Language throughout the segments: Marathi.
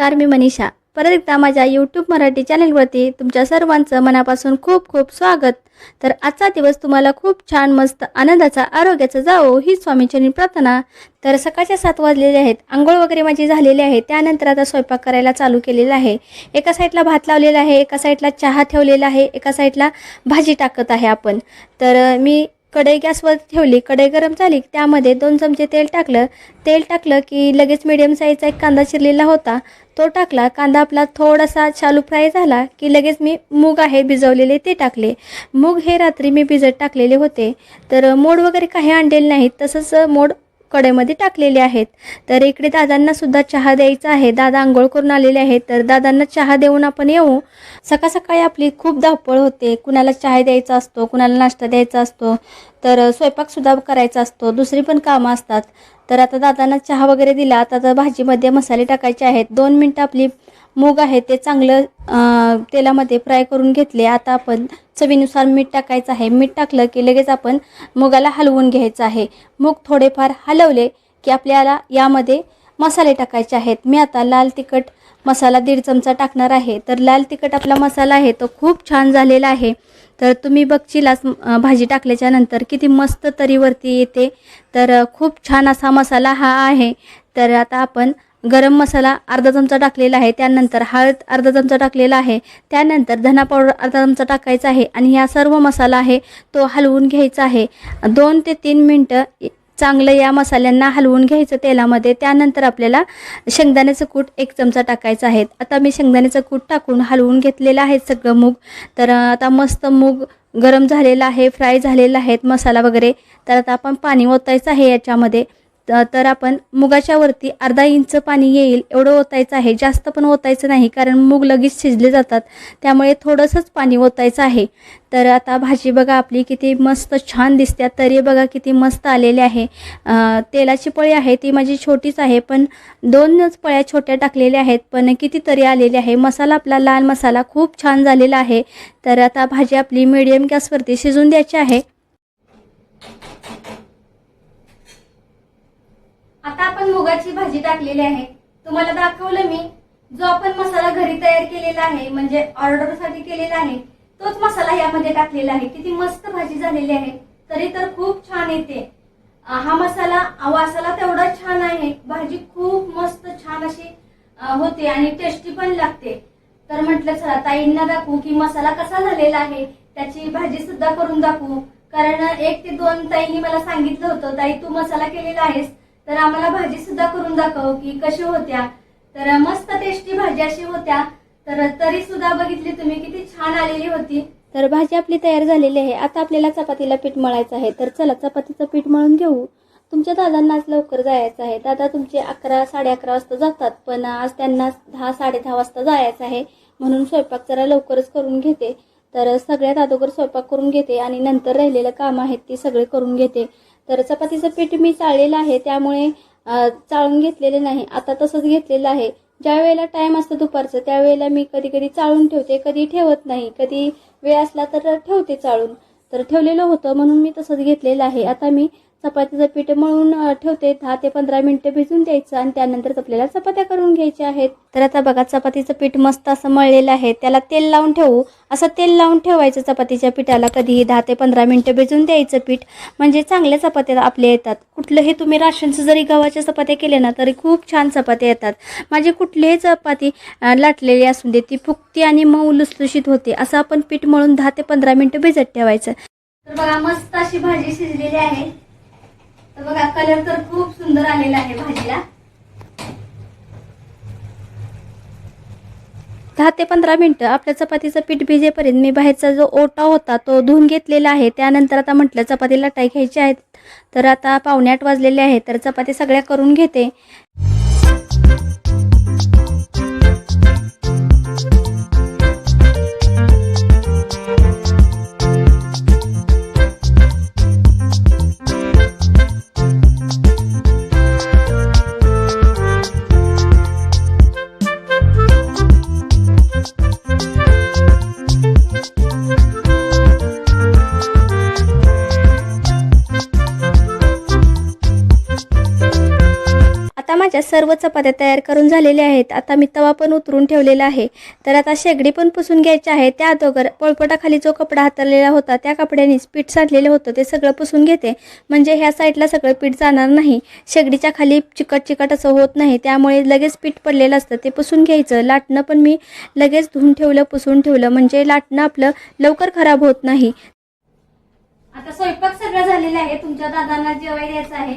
नमस्कार मी मनीषा. परत एकदा माझ्या यूट्यूब मराठी चॅनलवरती तुमच्या सर्वांचं मनापासून खूप खूप स्वागत. तर आजचा दिवस तुम्हाला खूप छान मस्त आनंदाचा आरोग्याचा जावो ही स्वामींची प्रार्थना. तर सकाळच्या सात वाजलेले आहेत. आंघोळ वगैरे माझी झालेली आहे. त्यानंतर आता स्वयंपाक करायला चालू केलेला आहे. एका साईडला भात लावलेला आहे एका साईडला चहा ठेवलेला आहे एका साईडला भाजी टाकत आहे आपण. तर मी कढई गॅसवर ठेवली कढई गरम झाली त्यामध्ये दोन चमचे तेल टाकलं. तेल टाकलं की लगेच मिडियम साईजचा एक कांदा चिरलेला होता. तो टाकला कांदा आपला थोडासा शालू फ्राय झाला की लगेच मी मूग आहे भिजवलेले ते टाकले. मूग हे रात्री मी भिजत टाकलेले होते. तर मोड वगैरे काही आणलेले नाहीत तसंच मोड कडेमध्ये टाकलेले आहेत. तर इकडे दादांना सुद्धा चहा द्यायचा आहे. दादा आंघोळ करून आलेले आहेत. तर दादांना चहा देऊन आपण येऊ. सकाळ सकाळी आपली खूप धावपळ होते. कुणाला चहा द्यायचा असतो कुणाला नाश्ता द्यायचा असतो तर स्वयंपाकसुद्धा करायचा असतो. दुसरी पण कामं असतात. तर आता दादांना चहा वगैरे दिला. आता तर भाजीमध्ये मसाले टाकायचे आहेत. दोन मिनटं आपली मूग आहे ते चांगलं तेलामध्ये फ्राय करून घेतले. आता आपण चवीनुसार मीठ टाकायचं आहे. मीठ टाकलं की लगेच आपण मुगाला हलवून घ्यायचं आहे. मूग थोडेफार हलवले की आपल्याला यामध्ये मसाले टाकायचे आहेत. मी आता लाल तिखट मसाला दीड चमचा टाकणार आहे. तर लाल तिखट आपला मसाला आहे तो खूप छान झालेला आहे. तर तुम्ही बघशीलाच भाजी टाकल्याच्या नंतर किती मस्त तरीवरती येते. तर खूप छान असा मसाला हा आहे. तर आता आपण गरम मसाला अर्धा चमचा टाकलेला आहे त्यानंतर हळद अर्धा चमचा टाकलेला आहे त्यानंतर धना पावडर अर्धा चमचा टाकायचा आहे आणि हा सर्व मसाला आहे तो हलवून घ्यायचा आहे. दोन ते तीन मिनटं चांगलं या मसाल्यांना हलवून घ्यायचं तेलामध्ये त्यानंतर आपल्याला शेंगदाण्याचं कूट एक चमचा टाकायचं आहे. आता मी शेंगदाण्याचं कूट टाकून हलवून घेतलेलं आहे सगळं मूग. तर आता मस्त मूग गरम झालेला आहे फ्राय झालेला आहेत मसाला वगैरे. तर आता आपण पाणी ओतायचं आहे याच्यामध्ये. तर आपण मुगाच्या वरती अर्धा इंच पाणी येईल एवढं ओतायचं आहे. जास्त पण ओतायचं नाही कारण मूग लगेच शिजले जातात. त्यामुळे थोडंसंच पाणी ओतायचं आहे. तर आता भाजी बघा आपली किती मस्त छान दिसते. तरी बघा किती मस्त आलेली आहे. तेलाची पळी आहे ती माझी छोटीच आहे पण दोनच पळ्या छोट्या टाकलेल्या आहेत पण किती तरी आलेली आहे. मसाला आपला लाल मसाला खूप छान झालेला आहे. तर आता भाजी आपली मिडियम गॅसवरती शिजून द्यायची आहे. आता आपण मुगाची भाजी टाकलेली आहे. तुम्हाला दाखवलं मी. जो आपण मसाला घरी तयार केलेला आहे म्हणजे ऑर्डरसाठी केलेला आहे तोच मसाला यामध्ये टाकलेला आहे. किती मस्त भाजी झालेली आहे. तरी तर खूप छान येते. हा मसाला वासाला तेवढा छान आहे. भाजी खूप मस्त छान अशी होते आणि टेस्टी पण लागते. तर म्हटलं चला ताईंना दाखवू की मसाला कसा झालेला आहे. त्याची भाजी सुद्धा करून दाखवू. कारण एक ते दोन ताईंनी मला सांगितलं होतं ताई तू मसाला केलेला आहेस तर आम्हाला भाजी सुद्धा करून दाखव की कशी होत्या. तर मस्त टेस्टी भाजी अशी होत्या. तर तरी सुद्धा बघितली तुम्ही किती छान आलेली होती. तर भाजी आपली तयार झालेली आहे. आता आपल्याला चपातीला पीठ मळायचं आहे. तर चला चपातीचं पीठ मळून घेऊ. तुमच्या दादांना आज लवकर जायचं आहे. दादा तुमचे अकरा साडे अकरा वाजता जातात पण आज त्यांना दहा साडे दहा वाजता जायचं आहे. म्हणून स्वयंपाक जरा लवकरच करून घेते. तर सगळ्यात अगोदर स्वयंपाक करून घेते आणि नंतर राहिलेलं काम आहेत ती सगळे करून घेते. तर चपातीचं पीठ मी चाळलेलं आहे त्यामुळे चाळून घेतलेले नाही. आता तसंच घेतलेलं आहे. ज्या वेळेला टाईम असतो दुपारचं त्यावेळेला मी कधी कधी चाळून ठेवते कधी ठेवत नाही. कधी वेळ असला तर ठेवते चाळून. तर ठेवलेलं होतं म्हणून मी तसंच घेतलेलं आहे. आता मी चपातीचं पीठ मळून ठेवते. दहा ते पंधरा मिनिटं भिजून द्यायचं आणि त्यानंतर आपल्याला चपात्या करून घ्यायच्या आहेत. तर आता बघा चपातीचं पीठ मस्त असं मळलेलं आहे. त्याला तेल लावून ठेवू. असं तेल लावून ठेवायचं चपातीच्या पिठाला. कधीही दहा ते पंधरा मिनिटं भिजून द्यायचं पीठ. म्हणजे चांगल्या चपात्या आपल्या येतात. कुठलंही तुम्ही राशनचं जरी गव्हाच्या चपात्या केल्या ना तरी खूप छान चपात्या येतात. माझी कुठलीही चपाती लाटलेली असून दे ती फुगती आणि मऊ लुसलुशीत होते. असं आपण पीठ मळून दहा ते पंधरा मिनिटं भिजत ठेवायचं. तर बघा मस्त अशी भाजी शिजलेली आहे. कलर तर खूप सुंदर आलेला आहे भाजीला. दहा ते पंधरा मिनटं आपल्या चपातीचं पीठ भिजेपर्यंत मी बाहेरचा जो ओटा होता तो धुवून घेतलेला आहे. त्यानंतर आता म्हटलं चपाती लटाई घ्यायची आहेत तर आता पावणे आठ वाजलेले आहे. तर चपाती सगळ्या करून घेते. माझ्या सर्व चपात्या तयार करून झालेल्या आहेत. आता मी तवा पण उतरून ठेवलेला आहे. तर आता शेगडी पण पुसून घ्यायची आहे. त्या अगोदर पोळपटाखाली जो कपडा हातरलेला होता त्या कपड्यानेच पीठ साठलेलं होतं. ते सगळं पुसून घेते. म्हणजे ह्या साईडला सगळं पीठ जाणार नाही. शेगडीच्या खाली चिकट चिकट असं होत नाही. त्यामुळे लगेच पीठ पडलेलं असतं. ते पुसून घ्यायचं. लाटणं पण मी लगेच धुवून ठेवलं पुसून ठेवलं. म्हणजे लाटणं आपलं लवकर खराब होत नाही. आता स्वयंपाक सगळं झालेला आहे. तुमच्या दादांना जेवाय द्यायचं आहे.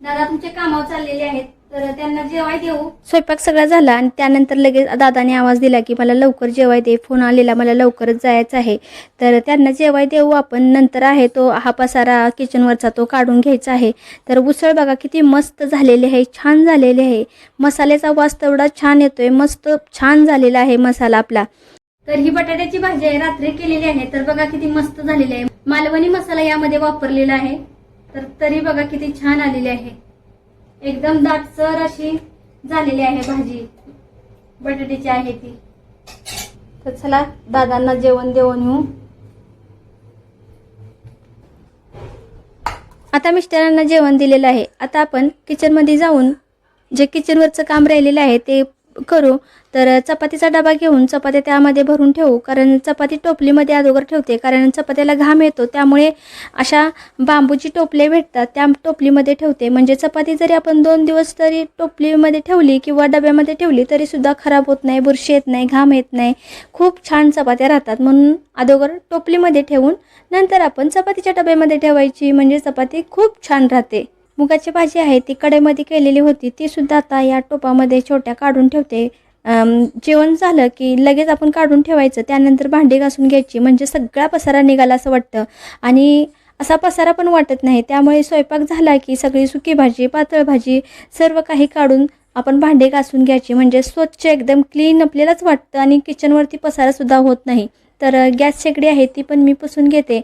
दादा तुमचे कामावर चाललेले आहेत. तर त्यांना जेवाय देऊ. स्वयंपाक सगळा झाला आणि त्यानंतर लगेच दादाने आवाज दिला की मला लवकर जेवाय दे. फोन आलेला मला लवकरच जायचं आहे. तर त्यांना जेवाय देऊ आपण. नंतर आहे तो हा पसारा किचनवरचा तो काढून घ्यायचा आहे. तर उसळ बघा किती मस्त झालेली आहे छान झालेली आहे. मसाल्याचा वास तेवढा छान येतोय मस्त छान झालेला आहे मसाला आपला. तर ही बटाट्याची भाजी आहे रात्री केलेली आहे. तर बघा किती मस्त झालेली आहे. मालवणी मसाला यामध्ये वापरलेला आहे. तर तरी बघा किती छान आलेली आहे. एकदम दाटसर अशी झालेली आहे भाजी. बटाट्याची आहे ती. तर चला दादांना जेवण देऊन येऊ. आता मिस्टरांना जेवण दिलेलं आहे. आता आपण किचनमध्ये जाऊन जे किचनवरचं काम राहिलेलं आहे ते करू तर चपातीचा डबा घेऊन चपात्या त्यामध्ये भरून ठेवू. कारण चपाती टोपलीमध्ये अगोदर ठेवते. कारण चपात्याला घाम येतो त्यामुळे अशा बांबूची टोपले भेटतात त्या टोपलीमध्ये ठेवते. म्हणजे चपाती जरी आपण दोन दिवस तरी टोपलीमध्ये ठेवली किंवा डब्यामध्ये ठेवली तरीसुद्धा खराब होत नाही बुरशी येत नाही घाम येत नाही. खूप छान चपात्या राहतात. म्हणून अगोदर टोपलीमध्ये ठेवून नंतर आपण चपातीच्या डब्यामध्ये ठेवायची. म्हणजे चपाती खूप छान राहते. मुगाची भाजी आहे ती कढईमध्ये केलेली होती. ती सुद्धा आता या टोपामध्ये छोट्या काढून ठेवते. जेवण झालं की लगेच आपण काढून ठेवायचं. त्यानंतर भांडी घासून घ्यायची. म्हणजे सगळा पसारा निघाला असं वाटतं. आणि असा पसारा पण वाटत नाही. त्यामुळे स्वयंपाक झाला की सगळी सुकी भाजी पातळ भाजी सर्व काही काढून आपण भांडे घासून घ्यायची. म्हणजे स्वच्छ एकदम क्लीन आपल्यालाच वाटतं आणि किचनवरती पसारासुद्धा होत नाही. तर गॅस शेगडी आहे ती पण मी पुसून घेते.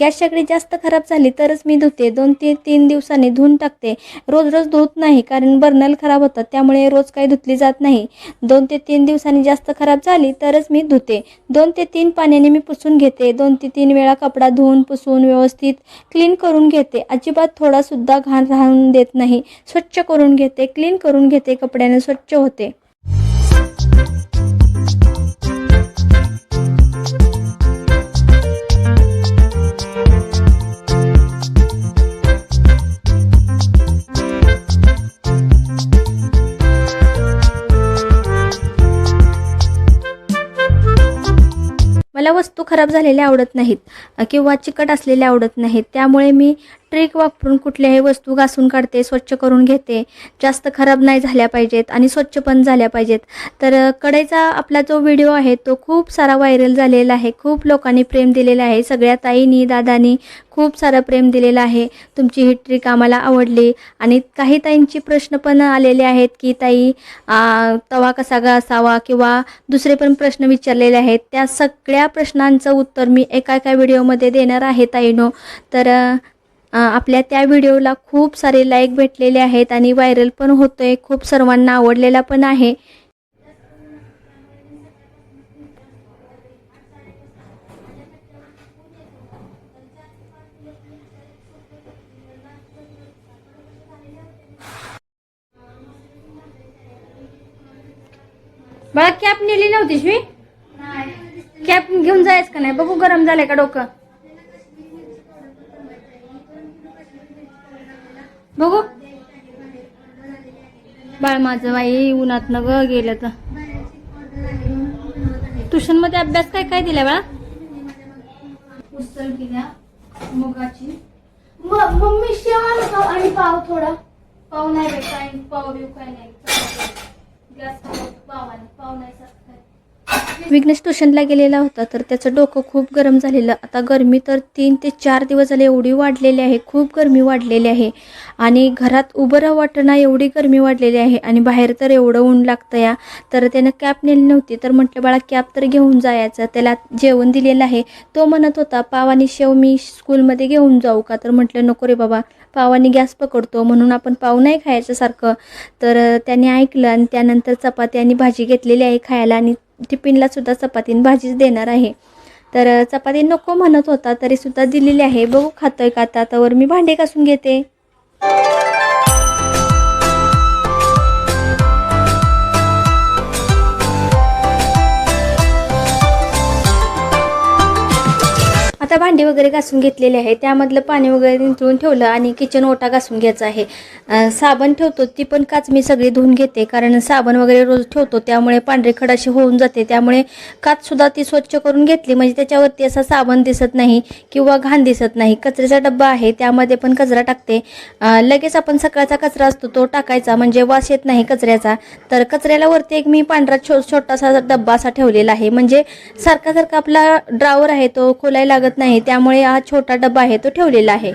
गॅस शेगडी जास्त खराब झाली तरच मी धुते. दोन ते तीन दिवसांनी धुवून टाकते. रोज रोज धुत नाही कारण बर्नल खराब होतात. त्यामुळे रोज काही धुतली जात नाही. दोन ते तीन दिवसांनी जास्त खराब झाली तरच मी धुते. दोन ते तीन पाण्याने मी पुसून घेते. दोन ते तीन वेळा कपडा धुवून पुसून व्यवस्थित क्लीन करून घेते. अजिबात थोडासुद्धा घाण राहून देत नाही. स्वच्छ करून घेते. क्लीन करून घेते कपड्याने स्वच्छ होते. खराब झालेल्या आवडत नाहीत किंवा चिकट असलेल्या आवडत नाहीत. त्यामुळे मी ट्रिक वापरून कुठल्याही वस्तू घासून काढते स्वच्छ करून घेते. जास्त खराब नाही झाल्या पाहिजेत आणि स्वच्छ पण झाल्या पाहिजेत. तर अ, कढईचा आपला जो व्हिडिओ आहे तो खूप सारा व्हायरल झालेला आहे. खूप लोकांनी प्रेम दिलेलं आहे. सगळ्या ताईंनी दादानी खूप सारं प्रेम दिलेलं आहे. तुमची ही ट्रिक आम्हाला आवडली आणि काही ताईंची प्रश्न पण आलेले आहेत की ताई तवा कसा घासावा? किंवा दुसरे पण प्रश्न विचारलेले आहेत. त्या सगळ्या प्रश्नांचं उत्तर मी एका एका व्हिडिओमध्ये देणार आहे ताईनो. तर आपल्या त्या व्हिडिओला खूप सारे लाईक भेटलेले आहेत आणि व्हायरल पण होतोय. खूप सर्वांना आवडलेला पण आहे. बाळा कॅप नेली नव्हतीस मी? कॅप घेऊन जायच का नाही? बघू गरम झालंय का डोकं? बघू. बाळ माझं बाई उन्हात न ग गेलं तर. ट्युशनमध्ये अभ्यास काय काय दिलाय बाळा? उसळ दिल्या मुगाची. मम्मी खाऊ आणि पाव थोडा. पाव नाही काय पाव बिव काय नाही. ग्लास पाव आणि पाव नाही. विघ्नेश ट्युशनला गेलेला होता तर त्याचं डोकं खूप गरम झालेलं. आता गरमी तर तीन ते चार दिवस झाले एवढी वाढलेली आहे खूप गरमी वाढलेली आहे. आणि घरात उभं राहा वाटणं एवढी गरमी वाढलेली आहे आणि बाहेर तर एवढं ऊन लागतं या. तर त्यानं कॅप नेली नव्हती तर म्हटलं बाळा कॅप तर घेऊन जायचं. त्याला जेवण दिलेलं आहे. तो म्हणत होता पाव आणि शेव मी स्कूलमध्ये घेऊन जाऊ का? तर म्हटलं नको रे बाबा पावाने गॅस पकडतो म्हणून आपण पाव नाही खायचं सारखं. तर त्याने ऐकलं आणि त्यानंतर चपाती आणि भाजी घेतलेली आहे खायला आणि टिफिनला सुद्धा भाजीच देणार आहे. तर चपाती नको म्हणत होता तरी सुद्धा दिलेली आहे. बघू खातोय का आता? त्यावर मी भांडे घासून घेते. आता भांडी वगैरे घासून घेतलेली आहे. त्यामधलं पाणी वगैरे निथळून ठेवलं आणि किचन ओटा घासून घ्यायचा आहे. साबण ठेवतो ती पण काच मी सगळी धुवून घेते. कारण साबण वगैरे रोज ठेवतो त्यामुळे पांढरे खडाशी होऊन जाते. त्यामुळे काचसुद्धा ती स्वच्छ करून घेतली. म्हणजे त्याच्यावरती असा साबण दिसत नाही किंवा घाण दिसत नाही. कचऱ्याचा डब्बा आहे त्यामध्ये पण कचरा टाकते. लगेच आपण सकाळचा कचरा असतो तो टाकायचा. म्हणजे वास येत नाही कचऱ्याचा. तर कचऱ्याला वरती एक मी पांढरा छो छोटासा डब्बा असा ठेवलेला आहे. म्हणजे सारखा सारखा आपला ड्रावर आहे तो खोलायला लागत नाही. त्यामुळे हा छोटा डबा आहे तो ठेवलेला आहे.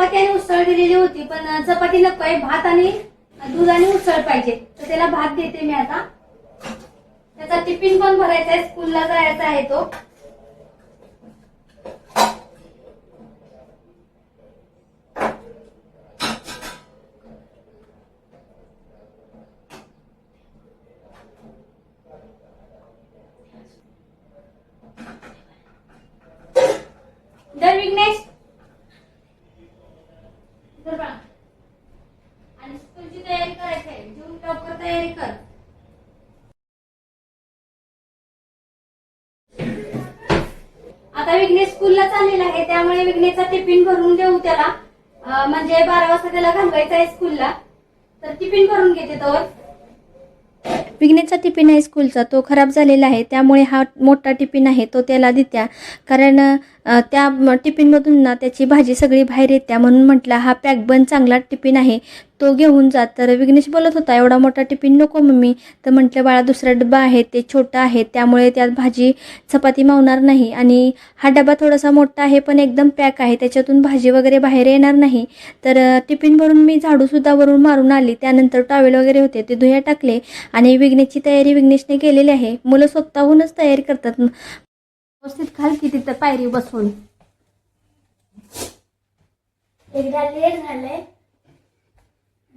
चपाती आणि उसळ दिलेली होती पण चपाती नको आहे भात आणि दूध आणि उसळ पाहिजे. तर त्याला भात देते मी आता. त्याचा टिफिन पण भरायचा आहे स्कूलला जायचा आहे तो दर विघ्नेश दर बाळा. आणि स्कूलची तयारी करायची आहे जेवून लवकर तयारी कर. आता विघ्नेश स्कूलला चाललेला आहे त्यामुळे विघ्नेशचा टिफिन भरून देऊ त्याला. म्हणजे बारा वाजता त्याला घालवायचं आहे स्कूलला तर टिफिन भरून घेते तो. विघ्नेशचा टिफिन आहे स्कूलचा तो खराब झालेला आहे त्यामुळे हा मोठा टिफिन आहे तो त्याला देत्या. कारण त्या टिफिनमधून ना त्याची भाजी सगळी बाहेर येत्या म्हणून म्हटलं हा पॅक बन चांगला टिफिन आहे. तो घेऊन जा तर विघ्नेश बोलत होता एवढा मोठा टिफिन नको मम्मी. तर म्हटलं बाळा दुसरा डबा आहे ते छोटा आहे त्यामुळे त्यात भाजी चपाती मावणार नाही आणि हा डबा थोडासा मोठा आहे पण एकदम पॅक आहे त्याच्यातून भाजी वगैरे बाहेर येणार नाही. तर टिफिन भरून मी झाडूसुद्धा वरून मारून आली. त्यानंतर टॉवेल वगैरे होते ते धुया टाकले आणि विघ्नेशची तयारी विघ्नेशने केलेली आहे. मुलं स्वतःहूनच तयारी करतात. व्यवस्थित खाल की तिथं पायरी बसून एकदा लेट झालंय आणि शूज घालून बसा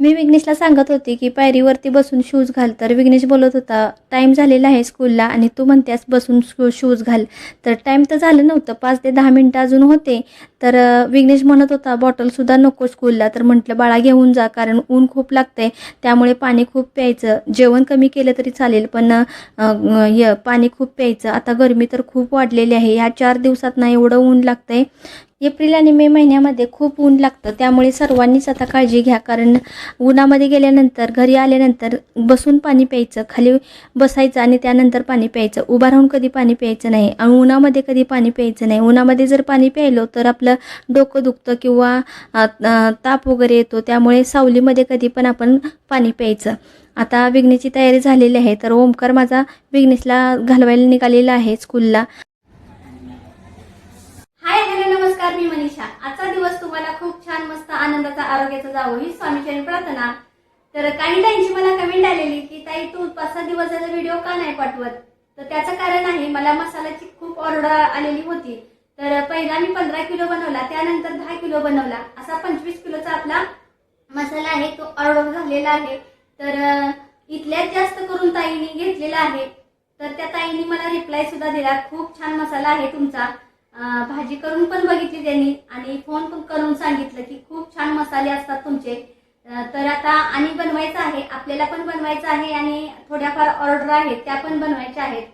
मी विघ्नेशला सांगत होते की पायरीवरती बसून शूज घाल तर विघ्नेश बोलत होता टाईम झालेला आहे स्कूलला आणि तू म्हणतेस बसून शूज घाल. तर टाईम तर झालं नव्हतं पाच ते दहा मिनटं अजून होते. तर विघ्नेश म्हणत होता बॉटलसुद्धा नको स्कूलला. तर म्हटलं बाळा घेऊन जा कारण ऊन खूप लागतंय. त्यामुळे पाणी खूप प्यायचं. जेवण कमी केलं तरी चालेल पण य पाणी खूप प्यायचं. आता गरमी तर खूप वाढलेली आहे. ह्या चार दिवसात ना एवढं ऊन लागतंय. एप्रिल आणि मे महिन्यामध्ये खूप ऊन लागतं. त्यामुळे सर्वांनीच आता काळजी घ्या. कारण उन्हामध्ये गेल्यानंतर घरी आल्यानंतर बसून पाणी प्यायचं. खाली बसायचं आणि त्यानंतर पाणी प्यायचं. उभा राहून कधी पाणी प्यायचं नाही. आणि उन्हामध्ये कधी पाणी प्यायचं नाही. उन्हामध्ये जर पाणी प्यायलो तर आपलं डोकं दुखतं किंवा ताप वगैरे येतो त्यामुळे सावलीमध्ये कधी पण आपण पाणी प्यायचं. आता विघ्नेची तयारी झालेली आहे तर ओमकार माझा विघ्नेशला घालवायला निघालेला आहे स्कूलला. हाय हॅलो नमस्कार मी मनीषा. आजचा दिवस तुम्हाला खूप छान मस्त आनंदाचा आरोग्याचा जावो ही स्वामीचरणी प्रार्थना. तर काही ताईंची मला कमेंट आलेली की ताई तू पाच सहा दिवसाचा व्हिडिओ का नाही पाठवत? तर त्याचं कारण आहे मला मसाल्याची खूप ऑर्डर आलेली होती. तर पहिला मी पंधरा किलो बनवला त्यानंतर दहा किलो बनवला. असा पंचवीस किलोचा आपला मसाला आहे तो ऑर्डर झालेला आहे. तर इथल्याच जास्त करून ताईंनी घेतलेला आहे. तर त्या ताईंनी मला रिप्लाय सुद्धा दिला. खूप छान मसाला आहे तुमचा. भाजी करून पण बघितली त्यांनी आणि फोन पण करून सांगितलं की खूप छान मसाले असतात तुमचे. तर आता आणि बनवायचं आहे. आपल्याला पण बनवायचं आहे आणि थोड्याफार ऑर्डर आहेत त्या पण बनवायच्या आहेत.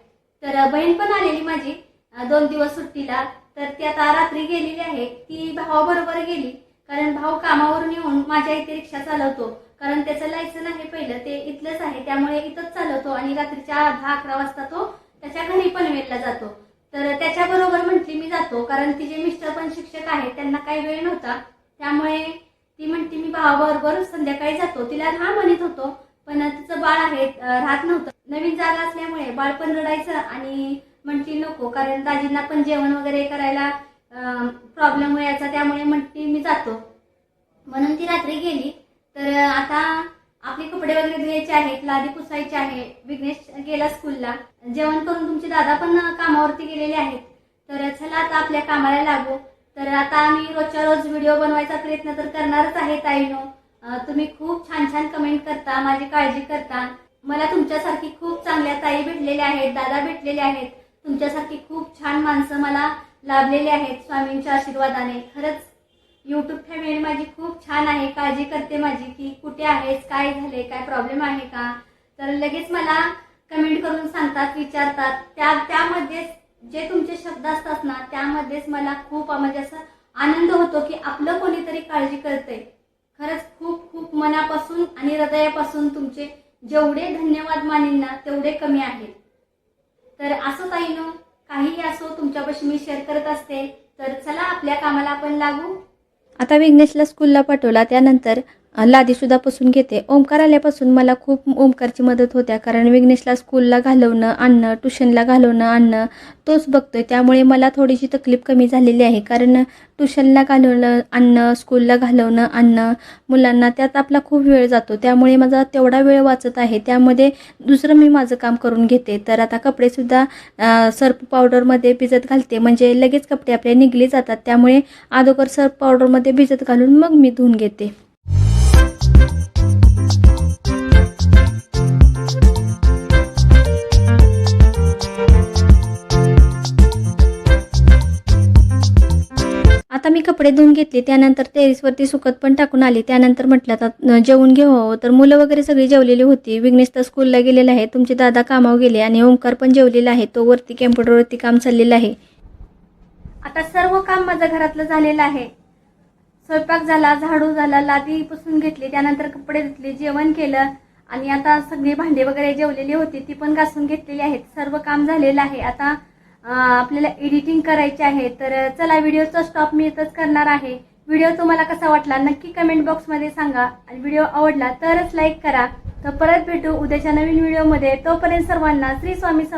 तर बहीण पण आलेली माझी दोन दिवस सुट्टीला. तर ती आता रात्री गेलेली आहे. ती भावाबरोबर गेली. कारण भाऊ कामावरून येऊन माझ्या इथे रिक्षा चालवतो. कारण त्याचं लायसन आहे पहिलं. ते इथलंच आहे. त्यामुळे इथंच चालवतो. आणि रात्रीच्या दहा अकरा वाजता तो त्याच्या घरी पनवेलला जातो. तर त्याच्याबरोबर म्हटली मी जातो. कारण तिचे मिस्टर पण शिक्षक आहेत. त्यांना काही वेळ नव्हता. त्यामुळे ती म्हणते मी भावाबरोबर संध्याकाळी जातो. तिला राहा म्हणत होतो. पण तिचं बाळ आहे. राहत नव्हतं. नवीन जागा असल्यामुळे बाळ पण रडायचं आणि म्हणती नको कारण दाजींना पण जेवण वगैरे करायला प्रॉब्लेम व्हायचा त्यामुळे म्हणते मी जातो. म्हणून ती रात्री गेली. तर आता आपले कपडे वगैरे धुवायचे आहेत लादी पुसायचे आहे. विघ्नेश गेला स्कूलला. जेवण करून तुमचे दादा पण कामावरती गेलेले आहेत. तर चला आता आपल्या कामाला लागू. तर आता आम्ही रोजच्या रोज व्हिडिओ बनवायचा प्रयत्न तर करणारच आहे ताईनो. तुम्ही खूप छान छान कमेंट करता माझी काळजी करता. मला तुमच्यासारखी खूप चांगल्या ताई भेटलेल्या आहेत दादा भेटलेले आहेत. तुमच्यासारखी खूप छान माणसं मला लाभलेली आहेत स्वामींच्या आशीर्वादाने. खरंच युट्यूब फॅमिली माझी खूप छान आहे. काळजी करते माझी की कुठे आहेस काय झाले काय प्रॉब्लेम आहे का? तर लगेच मला कमेंट करून सांगतात विचारतात. त्या त्यामध्येच जे तुमचे शब्द असतात ना त्यामध्येच मला खूप म्हणजे असं आनंद होतो की आपलं कोणीतरी काळजी करतंय. खरंच खूप खूप मनापासून आणि हृदयापासून तुमचे जेवढे धन्यवाद मानीन ना तेवढे कमी आहेत. तर असं ताईनो काहीही असो तुमच्यापाशी मी शेअर करत असते. तर चला आपल्या कामाला आपण लागू. आता विघ्नेशला स्कूलला पाठवला त्यानंतर लादीसुद्धा पुसून घेते. ओंकार आल्यापासून मला खूप ओंकारची मदत होत्या कारण विघ्नेशला स्कूलला घालवणं आणणं ट्युशनला घालवणं आणणं तोच बघतोय. त्यामुळे मला थोडीशी तकलीफ कमी झालेली आहे. कारण ट्युशनला घालवणं आणणं स्कूलला घालवणं आणणं मुलांना त्यात आपला खूप वेळ जातो. त्यामुळे माझा तेवढा वेळ वाचत आहे. त्यामध्ये दुसरं मी माझं काम करून घेते. तर आता कपडेसुद्धा सर्प सर्फ पावडरमध्ये भिजत घालते. म्हणजे लगेच कपडे आपले निघले जातात. त्यामुळे अगोदर सर्फ पावडरमध्ये भिजत घालून मग मी धुवून घेते. आता मी कपडे धुवून घेतले त्यानंतर टेरिसवरती सुकत पण टाकून आली. त्यानंतर म्हटलं आता जेवून घेऊ तर मुलं वगैरे सगळी जेवलेली होती. विघ्नेश तर स्कूलला गेलेला आहे तुमचे दादा कामावर गेले आणि ओंकार पण जेवलेला आहे. तो वरती कॅम्प्युटरवरती काम चाललेलं आहे. आता सर्व काम माझं घरातलं झालेलं आहे. स्वयंपाक झाला झाडू झाला लादी पुसून घेतली त्यानंतर कपडे धुतले जेवण केलं. आणि आता सगळी भांडी वगैरे जेवलेली होती ती पण घासून घेतलेली आहेत. सर्व काम झालेलं आहे. आता आपल्याला एडिटिंग करायची आहे तर चला व्हिडिओचा स्टॉप मी इथंच करणार आहे. व्हिडिओ तुम्हाला कसा वाटला नक्की कमेंट बॉक्समध्ये सांगा. आणि व्हिडिओ आवडला तरच लाईक करा. तर परत भेटू उद्याच्या नवीन व्हिडिओमध्ये तोपर्यंत सर्वांना श्री स्वामी सम